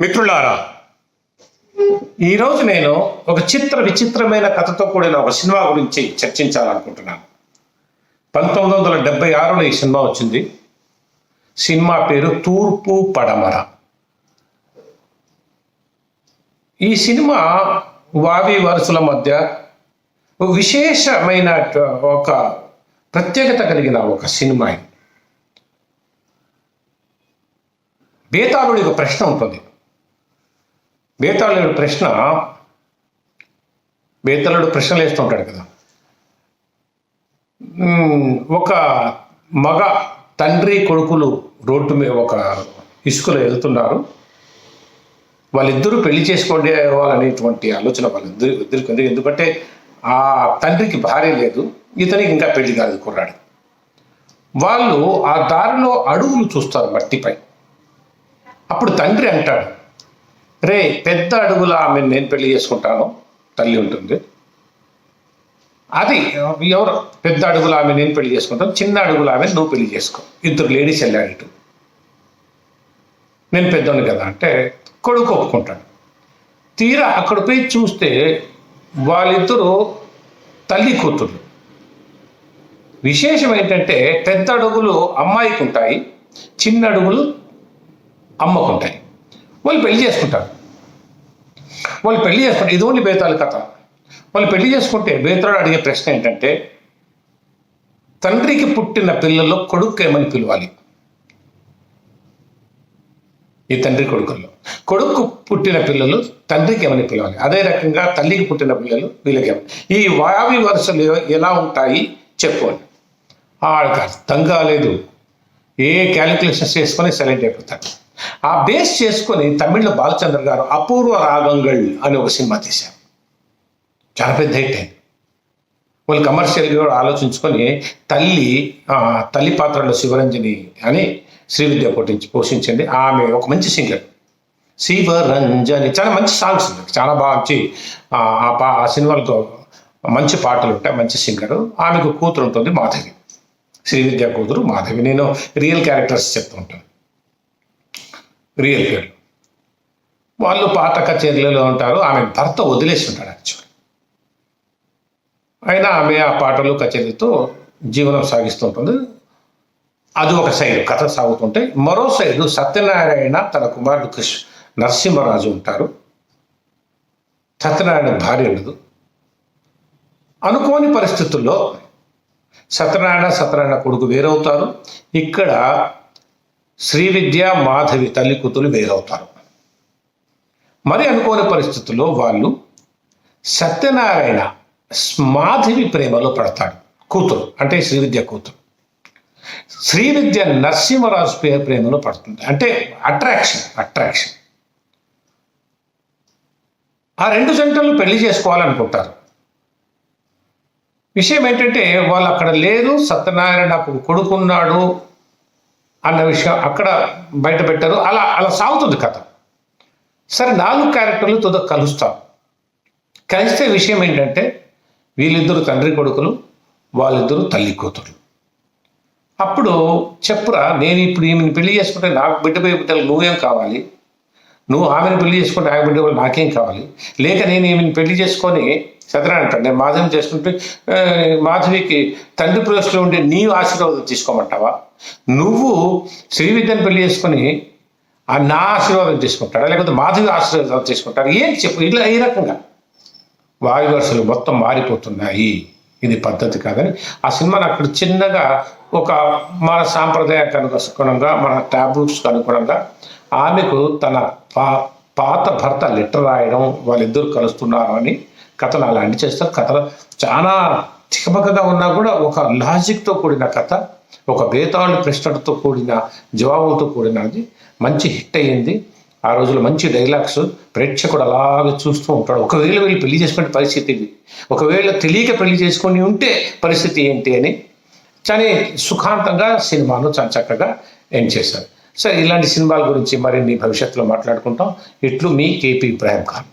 మిత్రులారా ఈరోజు నేను ఒక చిత్ర విచిత్రమైన కథతో కూడిన ఒక సినిమా గురించి చర్చించాలనుకుంటున్నాను. పంతొమ్మిది వందల డెబ్బై ఆరులో ఈ సినిమా వచ్చింది. సినిమా పేరు తూర్పు పడమర. ఈ సినిమా వావి వరుసల మధ్య ఒక విశేషమైన ఒక ప్రత్యేకత కలిగిన ఒక సినిమా ఇది. బేతాళుడి ఒక ప్రశ్న ఉంటుంది. బేతాళుడు ప్రశ్న బేతాళుడు ప్రశ్నలు వేస్తూ ఉంటాడు కదా ఒక మగ తండ్రి కొడుకులు రోడ్డు మీద ఒక ఇసుకలో వెళ్తున్నారు వాళ్ళిద్దరూ పెళ్ళి చేసుకోవాలనేటువంటి ఆలోచన వాళ్ళిద్దరు ఇద్దరికి ఉంది. ఎందుకంటే ఆ తండ్రికి భార్య లేదు ఇతనికి ఇంకా పెళ్ళి కాదు కుర్రాడు. వాళ్ళు ఆ దారిలో అడుగులు చూస్తారు మట్టిపై. అప్పుడు తండ్రి అంటాడు రే పెద్ద అడుగుల ఆమె నేను పెళ్ళి చేసుకుంటాను. తల్లి ఉంటుంది. అది ఎవరు? పెద్ద అడుగుల ఆమె నేను పెళ్ళి చేసుకుంటాను. చిన్న అడుగుల ఆమె నువ్వు పెళ్ళి చేసుకో. ఇద్దరు లేడీస్ వెళ్ళాడు ఇటు. నేను పెద్దోని కదా అంటే కొడుకు ఒప్పుకుంటాడు. తీరా అక్కడ పోయి చూస్తే వాళ్ళిద్దరూ తల్లి కూతురు విశేషం ఏంటంటే పెద్ద అడుగులు అమ్మాయికి ఉంటాయి చిన్న అడుగులు అమ్మకుంటాయి వాళ్ళు పెళ్ళి చేసుకుంటారు. వాళ్ళు పెళ్ళి చేసుకుంటారు ఇది ఓన్లీ బేతాళ కథ. వాళ్ళు పెళ్ళి చేసుకుంటే బేతాడు అడిగే ప్రశ్న ఏంటంటే తండ్రికి పుట్టిన పిల్లల్లో కొడుకు ఏమని పిలవాలి? ఈ తండ్రి కొడుకుల్లో. కొడుకు పుట్టిన పిల్లలు తండ్రికి ఏమని పిలవాలి? అదే రకంగా తల్లికి పుట్టిన పిల్లలు వీళ్ళకి ఈ వావి వరుసలు ఎలా ఉంటాయి? చెప్పుకోండి అని. అర్థం కాలేదు ఏ క్యాలిక్యులేషన్స్ చేసుకొని సెలెక్ట్ అయిపోతాడు ఆ బేస్ చేసుకొని తమిళ్ళో బాలచంద్ర గారు అపూర్వ రాగంగళ్ అని ఒక సినిమా తీశారు. చాలా పెద్ద హిట్ అయింది. వాళ్ళు కమర్షియల్గా కూడా ఆలోచించుకొని తల్లి తల్లి పాత్రలో శివరంజని అని శ్రీవిద్య పోటించి పోషించింది. ఆమె ఒక మంచి సింగర్. శివరంజని చాలా మంచి సాంగ్స్ ఉన్నాయి. చాలా బాగా మంచి ఆ, సినిమాలతో పా మంచి పాటలు ఉంటాయి. మంచి సింగరు. ఆమెకు కూతురు ఉంటుంది మాధవి. శ్రీవిద్య కూతురు మాధవి. నేను రియల్ క్యారెక్టర్స్ చెప్తూ ఉంటాను. రియల్ పేర్లు వాళ్ళు పాత కచేరీలలో ఉంటారు ఆమె భర్త వదిలేసి ఉంటాడు యాక్చువల్ అయినా ఆమె ఆ పాటలు కచేరీతో జీవనం సాగిస్తుంటుంది అది ఒక సైడ్ కథ సాగుతుంటే మరో సైడు సత్యనారాయణ తన కుమారుడు కృష్ణ నరసింహరాజు ఉంటారు. సత్యనారాయణ భార్య ఉండదు. అనుకోని పరిస్థితుల్లో సత్యనారాయణ సత్యనారాయణ కొడుకు వేరవుతారు. ఇక్కడ శ్రీ విద్య మాధవి తల్లి కూతురు వేరవుతారు. మరి అనుకోని పరిస్థితుల్లో వాళ్ళు సత్యనారాయణ మాధవి ప్రేమలో పడతాడు. కూతురు అంటే శ్రీ విద్య కూతురు. శ్రీ విద్య నరసింహరాజు పేరు ప్రేమలో పడుతుంది. అంటే అట్రాక్షన్ అట్రాక్షన్ ఆ రెండు జంటలు పెళ్ళి చేసుకోవాలనుకుంటారు. విషయం ఏంటంటే వాళ్ళు అక్కడ లేరు సత్యనారాయణ కొడుకున్నాడు అన్న విషయం అక్కడ బయట పెట్టారు. అలా అలా సాగుతుంది కథ. సరే నాలుగు క్యారెక్టర్లు తుద కలుస్తాం. కలిస్తే విషయం ఏంటంటే వీళ్ళిద్దరు తండ్రి కొడుకులు వాళ్ళిద్దరు తల్లి కూతురు అప్పుడు చెప్పురా నేను ఇప్పుడు ఈమెను పెళ్ళి చేసుకుంటే నాకు బిడ్డపై బిడ్డలు నువ్వేం కావాలి? నువ్వు ఆమెను పెళ్ళి చేసుకుంటే ఆమె బిడ్డ వాళ్ళు నాకేం కావాలి? లేక నేను ఈమెను పెళ్ళి చేసుకొని సత్యనారాయణ అంటాడు. మాధవి చేసుకుంటే మాధవికి తండ్రి ప్లేస్లో ఉండే నీ ఆశీర్వాదం తీసుకోమంటావా? నువ్వు శ్రీ విద్యను పెళ్ళి చేసుకుని ఆ నా ఆశీర్వాదం తీసుకుంటాడా? లేకపోతే మాధవి ఆశీర్వాదం తీసుకుంటారు ఏం చెప్పు ఇలా ఈ రకంగా? వాయు వరుసలు మొత్తం మారిపోతున్నాయి. ఇది పద్ధతి కాదని ఆ సినిమాని అక్కడ చిన్నగా ఒక మన సాంప్రదాయానికి అనుగుణంగా మన టాబ్లెట్స్కి అనుగుణంగా ఆమెకు తన పా పాత భర్త లెటర్ రాయడం వాళ్ళిద్దరు కలుస్తున్నారు అని అలా అలాంటి చేస్తారు. కథలు చాలా చికమకగా ఉన్నా కూడా ఒక లాజిక్తో కూడిన కథ ఒక బేతాళు ప్రశ్నలతో కూడిన జవాబులతో కూడినది మంచి హిట్ అయ్యింది. ఆ రోజుల్లో మంచి డైలాగ్స్ ప్రేక్షకుడు అలాగే చూస్తూ ఉంటాడు. ఒకవేళ వీళ్ళు పెళ్ళి చేసుకునే పరిస్థితి ఇది. ఒకవేళ తెలియక పెళ్ళి చేసుకొని ఉంటే పరిస్థితి ఏంటి అని. కానీ సుఖాంతంగా సినిమాను చాలా చక్కగా ఎండ్ చేశారు. సరే ఇలాంటి సినిమాల గురించి మరిన్ని భవిష్యత్తులో మాట్లాడుకుంటాం. ఇట్లు మీ కేపీ ఇబ్రాహిం ఖాన్.